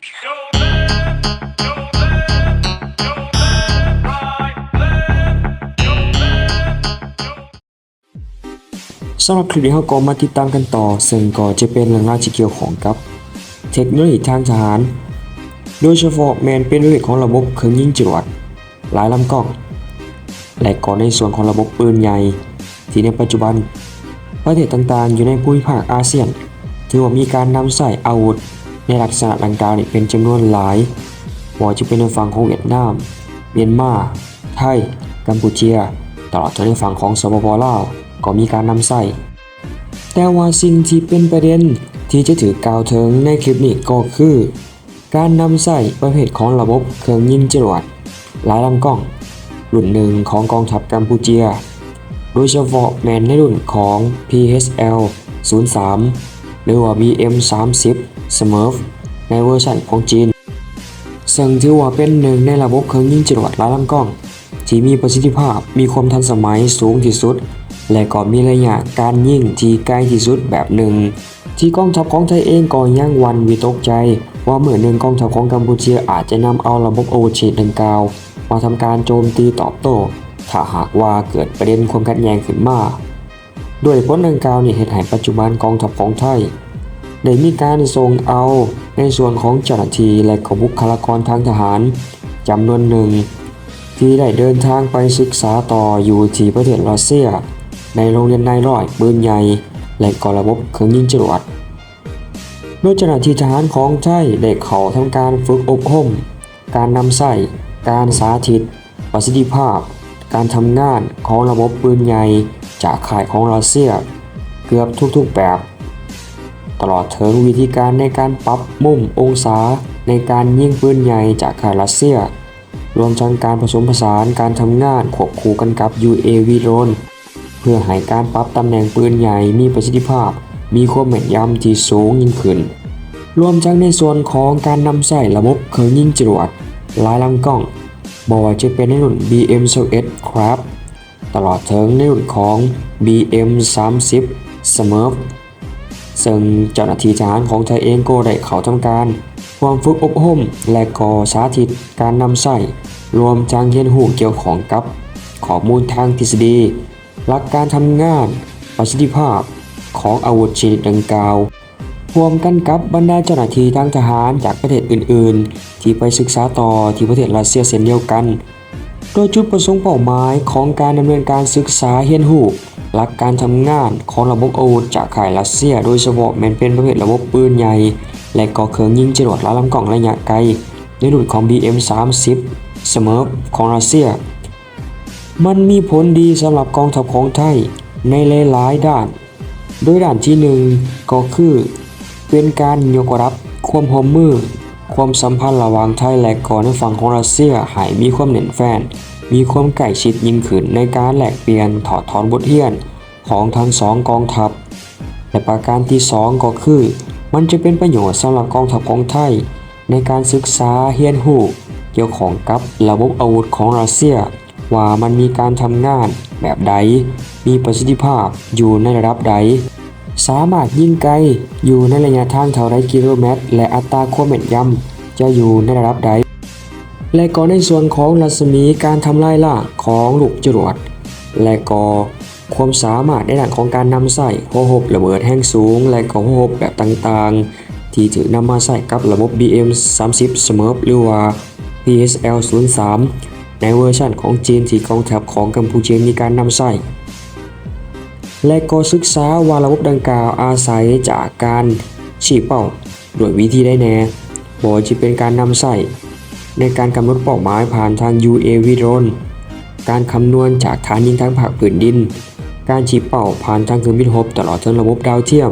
สำหรับคลิปนี้เราก็มาติดตามกันต่อ ซึ่งก็จะเป็นเรื่องราวที่เกี่ยวของกับ เทคโนโลยีทางทหาร โดยเฉพาะแมนเป็นเรื่องของระบบเครื่องยิงจรวดหลายลำกล้อง และก็ในส่วนของระบบปืนใหญ่ ที่ในปัจจุบัน ประเทศต่างๆ อยู่ในภูมิภาคอาเซียน ถือว่ามีการนำใส่อาวุธ ในลักษณะดังกล่าวนี้เป็นจำนวนหลายว่าจะเป็นในฝั่งของเวียดนาม เมียนมา ไทย กัมพูเชีย ตลอดจนในฝั่งของสปปลาวก็มีการนำใส่แต่ว่าสิ่งที่เป็นประเด็นที่จะถือกล่าวถึงในคลิปนี้ก็คือ การนำใส่ประเภทของระบบเครื่องยิงจรวดหลายลำกล้องรุ่นหนึ่งของกองทัพกัมพูเชีย โดยเฉพาะแมนในรุ่นของ PHL 03 หรือว่า BM 30 Smurf ในเวอร์ชันของจีน ซึ่งถือว่าเป็นหนึ่งในระบบเครื่องยิงจรวดหลายลำกล้อง ที่มีประสิทธิภาพมีความทันสมัยสูงที่สุด และก็มีระยะการยิงที่ใกล้ที่สุดแบบหนึ่ง ที่กองทัพของไทยเองก็ยังวันวิตกใจ ว่าเมื่อหนึ่งกองทัพของกัมพูชีอาจจะนำเอาระบบโอเชตดังกล่าวมาทำการโจมตีตอบโต้ถ้าหากว่าเกิดประเด็นความขัดแย้งขึ้นมา ด้วยผลดังกล่าวนี่เหตุให้ปัจจุบันกองทัพของไทยได้มีการส่งเอาในส่วนของเจ้าหน้าที่และก็บุคลากรทางทหารจำนวนหนึ่ง ที่ได้เดินทางไปศึกษาต่ออยู่ที่ประเทศรัสเซีย ในโรงเรียนนายร้อยปืนใหญ่และก็ระบบเครื่องยิงจรวดโดยเจ้าหน้าที่ทหารของไทยได้เข้าทำการฝึกอบรมการนำใส่การสาธิต ประสิทธิภาพ การทำงานของระบบปืนใหญ่ จากข่ายของรัสเซีย เกือบทุกๆแบบ ตลอดถึงวิธีการในการปรับมุมองศาในการยิงปืนใหญ่จากข่ายรัสเซีย รวมทั้งการผสมผสานการทำงานควบคู่กันกับ UAV โดรนเพื่อให้การปรับตำแหน่งปืนใหญ่มีประสิทธิภาพ มีความแม่นยำที่สูงยิ่งขึ้น รวมทั้งในส่วนของการนำใส่ระบบเครื่องยิงจรวดลายลำกล้องบอกว่าจะเป็นในรุ่น BM 11ครับ ตลอดถึงในรุ่นของ BM 30 Smurf ซึ่งเจ้าหน้าที่ทหารของไทยเองก็ได้เข้าทำการความฝึกอบรมและก็สาธิตการนำใส่รวมทั้งเรียนรู้เกี่ยวของกับข้อมูลทางทฤษฎี หลักการทำงาน ประสิทธิภาพของอาวุธชนิดดังกล่าวรวมกันกับบรรดาเจ้าหน้าที่ทางทหารจากประเทศอื่น ๆ ที่ไปศึกษาต่อที่ประเทศรัสเซียเช่นเดียวกัน โดยจุดประสงค์เป้าหมายของการดำเนินการศึกษาเรียนรู้หลักการทำงานของระบบอาวุธจากข่ายรัสเซีย โดยเฉพาะแม้นเป็นประเภทระบบปืนใหญ่ และก็เครื่องยิงจรวดลาลำกล้องระยะไกล ในรุ่นของ BM30 Smurf ของรัสเซีย มันมีผลดีสำหรับกองทัพของไทยในหลายๆด้าน โดยด้านที่หนึ่งก็คือ เป็นการยกรับความหอมมือ ความสัมพันธ์ระหว่างไทยและก่อนในฝั่งของรัสเซียให้มีความเหน็นแฟน มีความใกล้ชิดยิ่งขึ้นในการแลกเปลี่ยนถอดถอนบทเรียนของทั้งสองกองทัพ และประการที่สองก็คือ มันจะเป็นประโยชน์สำหรับกองทัพของไทย ในการศึกษาเรียนรู้เกี่ยวของกับระบบอาวุธของรัสเซีย ว่ามันมีการทำงานแบบใด มีประสิทธิภาพอยู่ในระดับใด สามารถยิงไกลอยู่ในระยะทางเท่าไรกิโลเมตร และอัตราความแม่นยำจะอยู่ในระดับใด และก็ในส่วนของรัศมีการทำลายล่าของลูกจรวด และก็ความสามารถในด้านของการนำใส่หัวหบระเบิดแห้งสูง และก็หัวหบแบบต่างๆ ที่ถือนำมาใส่กับระบบ BM 30 Smurf หรือว่า PSL 03ในเวอร์ชันของจีนที่กองทัพของกัมพูชามีการนำใส่ และก็ศึกษาวาระบบดังกล่าวอาศัยจากการฉีกเป้าโดยวิธีได้แน่บ่จะเป็นการนำใส่ในการกำหนดเป้าหมายผ่านทาง UAV drone การคำนวณจากฐานยิงทางภาคพื้นดิน การฉีดเป่าผ่านทางเครื่องบินรบตลอดถึงระบบดาวเทียม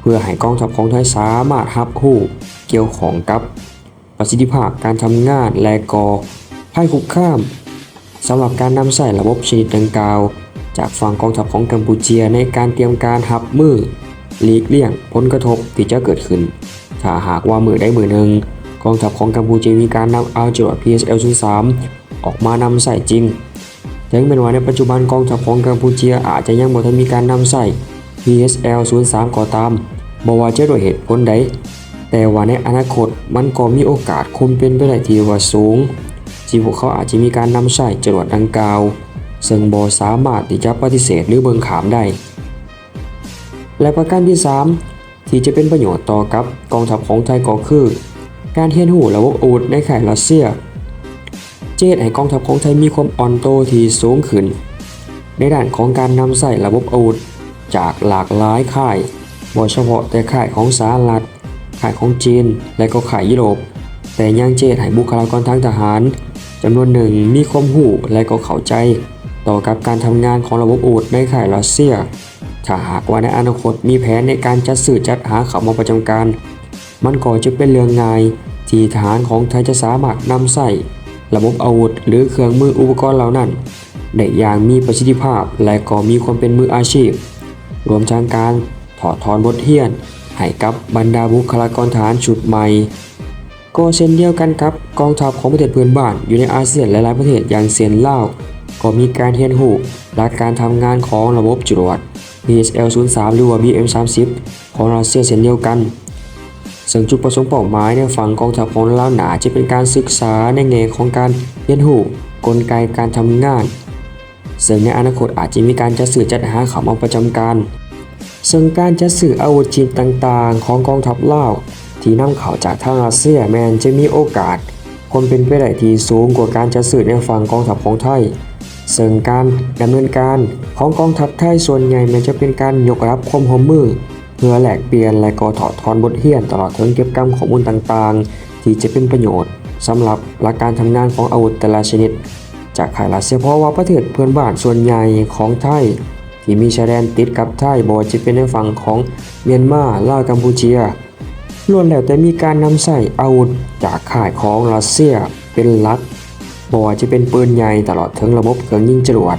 เพื่อให้กองทัพของไทยสามารถรับรู้เกี่ยวของกับประสิทธิภาพการทำงานและก่อภัยคุกคามสำหรับการนำใส่ระบบชนิดดังกล่าว จากฝั่งกองทัพของกัมพูชาในการเตรียมการรับมือหลีกเลี่ยงผลกระทบที่จะเกิดขึ้น ถ้าหากว่ามือได้มือหนึ่งกองทัพของกัมพูชามีการนำเอาจรวด PSL 03ออกมานำใส่จริงถึงเป็นว่าในปัจจุบันกองทัพของกัมพูชาอาจจะยังบ่ทันมีการนำใส่ PSL 03 ก็ตามบ่ว่าจะด้วยเหตุผลใดแต่ว่าในอนาคตมันก็มีโอกาสคุมเป็นไปได้ที่ว่าสูงที่พวกเขาอาจจะมีการนำใช้จรวดดังกล่าว ซึ่งบ่สามารถที่จะปฏิเสธหรือเบิงขามได้ และประการที่ 3 ที่จะเป็นประโยชน์ต่อกับกองทัพของไทยก็คือ การเรียนรู้ระบบอาวุธในข่ายรัสเซีย เจดให้กองทัพของไทยมีความอ่อนโตที่สูงขึ้น ในด้านของการนำใส่ระบบอาวุธจากหลากหลายค่ายบ่เฉพาะแต่ค่ายของสหรัฐค่ายของจีนและก็ค่ายยุโรป แต่ยังเจดให้บุคลากรทางทหารจำนวนหนึ่งมีความรู้และก็เข้าใจ ต่อกับการทำงานของระบบอาวุธในค่ายรัสเซีย ถ้าหากว่าในอนาคตมีแผนในการจัดซื้อจัดหาเขาวมาประจำการ มันก็จะเป็นเรื่องง่ายที่ทหารของไทยจะสามารถนำใส่ระบบอาวุธหรือเครื่องมืออุปกรณ์เหล่านั้นได้อย่างมีประสิทธิภาพและก็มีความเป็นมืออาชีพ รวมทั้งการถอดถอนบทเรียนให้กับบรรดาบุคลากรทหารชุดใหม่ก็เช่นเดียวกันครับกองทัพของประเทศเพื่อนบ้านอยู่ในอาเซียนหลายๆประเทศอย่างเซียนลาว ก็มีการเรียนรู้หลักการทำงานของระบบจรวด BSL 03หรือว่า BM 30ของรัสเซียเช่นเดียวกัน ซึ่งจุดประสงค์เป้าหมายในฝั่งกองทัพของลาวหนาจะเป็นการศึกษาในแง่ของการเรียนรู้กลไกการทำงาน ซึ่งในอนาคตอาจจะมีการจัดซื้อจัดหาเขามาประจำการ ซึ่งการจัดซื้ออาวุธชิ้นต่างๆ ของกองทัพลาวที่นำเข้าจากทางรัสเซียแมนจะมีโอกาส คนเป็นไปได้ที่สูงกว่าการจัดซื้อในฝั่งกองทัพของไทย ซึ่งการดำเนินการของกองทัพไทยส่วนใหญ่มันจะเป็นการยกรับความร่วมมือ เพื่อแลกเปลี่ยนและก็ถอดถอนบทเรียนตลอดถึงเก็บกำข้อมูลต่างๆ ที่จะเป็นประโยชน์สำหรับหลักการทำงานของอาวุธแต่ละชนิด จากข่ายรัสเซียเพราะว่าประเทศเพื่อนบ้านส่วนใหญ่ของไทย ที่มีชายแดนติดกับไทยบ่จะเป็นในฝั่งของเมียนมาลาวกัมพูเชียล้วนแล้วแต่มีการนำใส่อาวุธจากข่ายของรัสเซียเป็นหลัก บ่ว่าจะเป็นปืนใหญ่ตลอดถึงระบบเครื่องยิงจรวด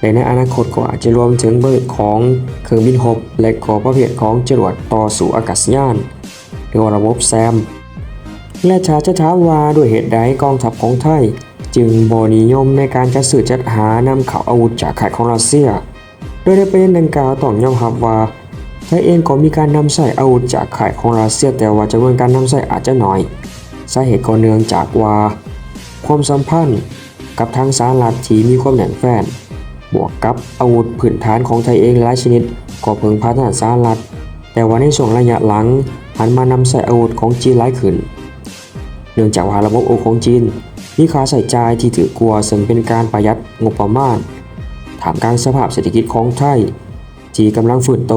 และในอนาคตก็อาจจะรวมถึงประเภทของเครื่องบินรบและก็ประเภทของจรวดต่อสู่อากาศยานหรือระบบแซม และชาจะถาว่าด้วยเหตุใดกองทัพของไทย จึงบนิยมในการจัดซื้อจัดหานำเข้าอาวุธจากข่ายของรัสเซีย โดยในประเด็นดังกล่าวต้องยอมรับว่าไทยเองก็มีการนำใส่อาวุธจากข่ายของรัสเซียแต่ว่าจำนวนการนำใส่อาจจะน้อยสาเหตุก็เนื่องจากว่า ความสัมพันธ์กับทางสหรัฐที่มีความแน่นแฟ้นบวกกับอาวุธพื้นฐานของไทยเองหลายชนิดก็เพิ่งพัฒนาสหรัฐแต่ว่าในช่วงระยะหลังหันมานำใส่อาวุธของจีนหลายขึ้น เนื่องจากว่าระบบโอของจีนมีค่าใช้จ่ายที่ถือกลัวซึ่งเป็นการประหยัดงบประมาณถามกลางสภาพเศรษฐกิจของไทย ที่กำลังฟื้นโต